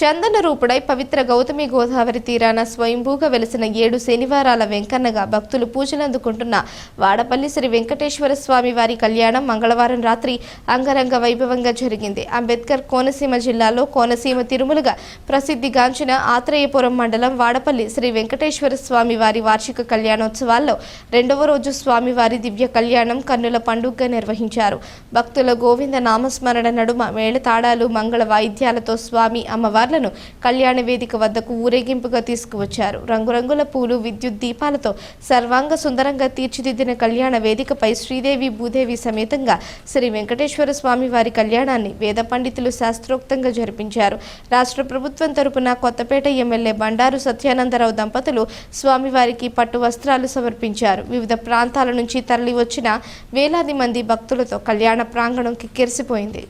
చందన రూపుడై పవిత్ర గౌతమి గోదావరి తీరాన స్వయంభూగా వెలిసిన ఏడు శనివారాల వెంకన్నగా భక్తులు పూజలందుకుంటున్న వాడపల్లి శ్రీ వెంకటేశ్వర స్వామి వారి కళ్యాణం మంగళవారం రాత్రి అంగరంగ వైభవంగా జరిగింది. అంబేద్కర్ కోనసీమ జిల్లాలో కోనసీమ తిరుమలగా ప్రసిద్ధిగాంచిన ఆత్రేయపురం మండలం వాడపల్లి శ్రీ వెంకటేశ్వర స్వామి వారి వార్షిక కళ్యాణోత్సవాల్లో రెండవ రోజు స్వామివారి దివ్య కళ్యాణం కన్నుల పండుగగా నిర్వహించారు. భక్తుల గోవింద నామస్మరణ నడుమ మేళతాళాలు మంగళ వాయిద్యాలతో స్వామి అమ్మవార్లను కళ్యాణ వేదిక వద్దకు ఊరేగింపుగా తీసుకువచ్చారు. రంగురంగుల పూలు విద్యుత్ దీపాలతో సర్వాంగ సుందరంగా తీర్చిదిద్దిన కళ్యాణ వేదికపై శ్రీదేవి భూదేవి సమేతంగా శ్రీ వెంకటేశ్వర స్వామి వారి కళ్యాణాన్ని వేద పండితులు శాస్త్రోక్తంగా జరిపించారు. రాష్ట్ర ప్రభుత్వం తరపున కొత్తపేట ఎమ్మెల్యే బండారు సత్యానందరావు దంపతులు స్వామివారికి పట్టు వస్త్రాలు సమర్పించారు. వివిధ ప్రాంతాల నుంచి తరలి వచ్చిన వేలాది మంది భక్తులతో కళ్యాణ ప్రాంగణం కిక్కిరిసిపోయింది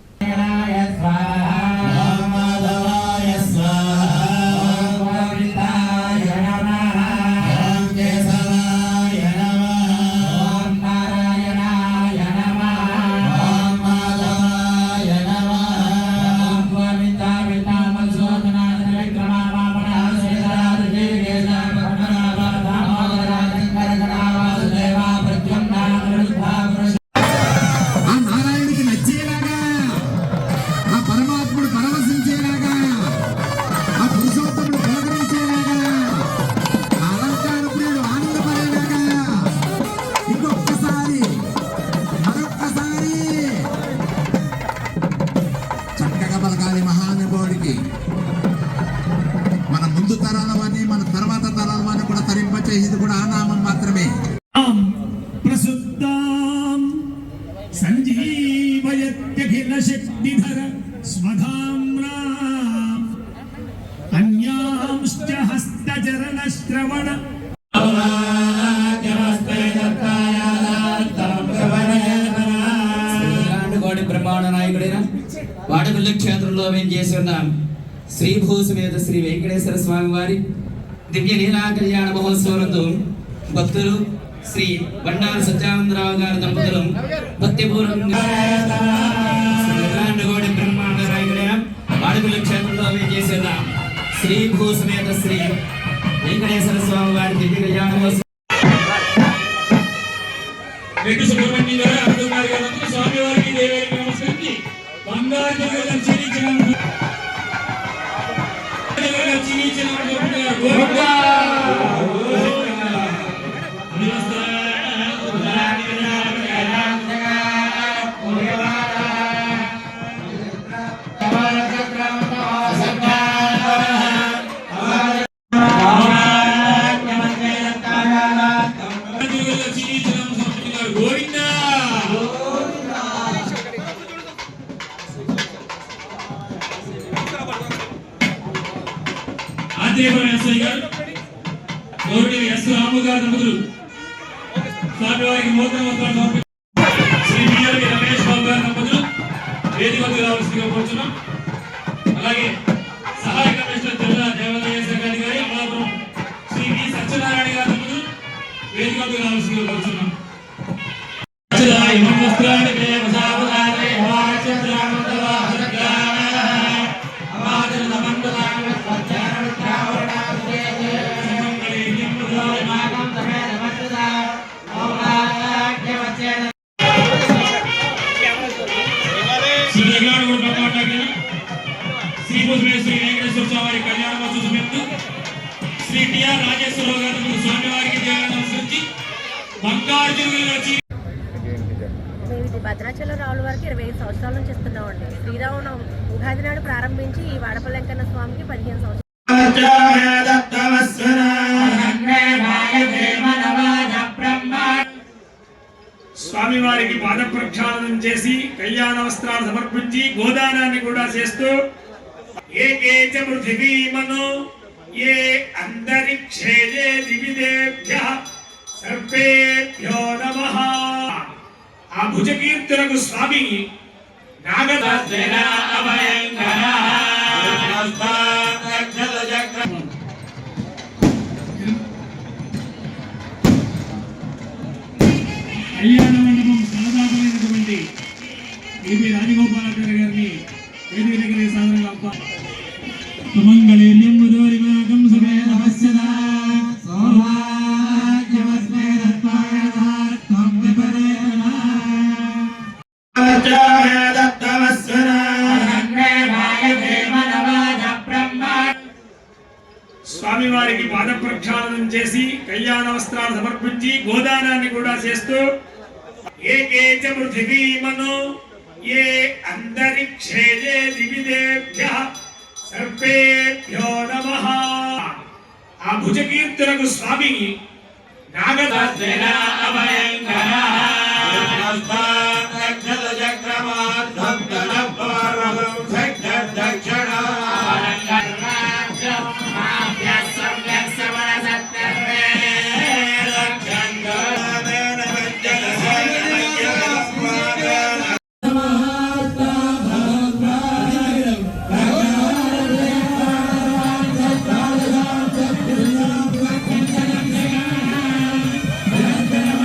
చక్కగా మహానుభావుడికి మన ముందు తరాల వారిని మన తర్వాత తరాల వారిని కూడా తరింపచేసేది కూడా ఆ నామం మాత్రమే. ఆం ప్రసుద్ధాం సంజీవయత్యఖిల శక్తిధర స్వధామ్నా వాడపల్లి క్షేత్రంలో మేము చేసి ఉన్నాం. శ్రీ భూసమేత శ్రీ వెంకటేశ్వర స్వామి వారి దివ్య లీలా కళ్యాణ మహోత్సవంతో భక్తులు శ్రీ బండారు సత్యానందరావు గారి దంపతులు భక్తిపూర్వకంగా బ్రహ్మాండ నాయకుడైన వాడపల్లి క్షేత్రంలో మేము చేసి ఉన్నాం. శ్రీ భూసమేత శ్రీ వెంకటేశ్వర స్వామి వారి దివ్య కళ్యాణ మహోత్సవం. గోవిందా ఆంధ్రపురం ఎస్ఐ గారు గౌరవ ఎస్ రాము గారు దంపతులు స్వామివారికి నూతన వస్త్రాలు శ్రీ బిఆర్వి రమేష్ బాబు గారి దంపతులు వేదిక రావాల్సిందిగా కోరుతున్నాం అలాగే సహాయ కమిషనర్ జిల్లా దేవాలయ శాఖ అధికారి అమలాపురం శ్రీ వి సత్యనారాయణ గారి దంపతులు వేదిక రావాల్సిందిగా కోరుతున్నాం వెంకటేశ్వర స్వామి వారి కళ్యాణ మహోత్సవ సమయంలో శ్రీ టిఆర్ రాజేశ్వరరావు గారు స్వామివారికి దేవాలయం బంగారు భద్రాచలం రావుల వరకు ఇరవై ఐదు సంవత్సరాల నుంచి ఇస్తున్నామండి. శ్రీరామనవమి ఉగాది నాడు ప్రారంభించి ఈ వాడపల్లి వెంకన్న స్వామికి పదిహేను సంవత్సరాలు. స్వామివారికి పాద ప్రక్షాళనం చేసి కళ్యాణ వస్త్రాలు సమర్పించి గోదానాన్ని కూడా చేస్తూ ఏకేచ పృథివీమను ఏ అంతరిక్షే దివిదేభ్య సర్వేభ్యో నమ. ఆ భుజకీర్తులకు స్వామి నాగదాస్వేన అభయంకర కళ్యాణ మండపం దాదాపులైనటువంటి ఏపీ రాజగోపాలాచార్య గారిని సుమంగళీర్యం మధురిమాకం సమే నమస్యదా సౌభాగ్యమస్మే దత్తాయ త్వం విపరేణ స్వామివారికి పాద ప్రక్షాళనం చేసి కళ్యాణ వస్త్రాలు సమర్పించి గోదానాన్ని కూడా చేస్తూ ఏకేచ పృథివీమను ఏ అంతరిక్షే ఏ దివిదేభ్య भुज कीर्तन स्वामी नागदेना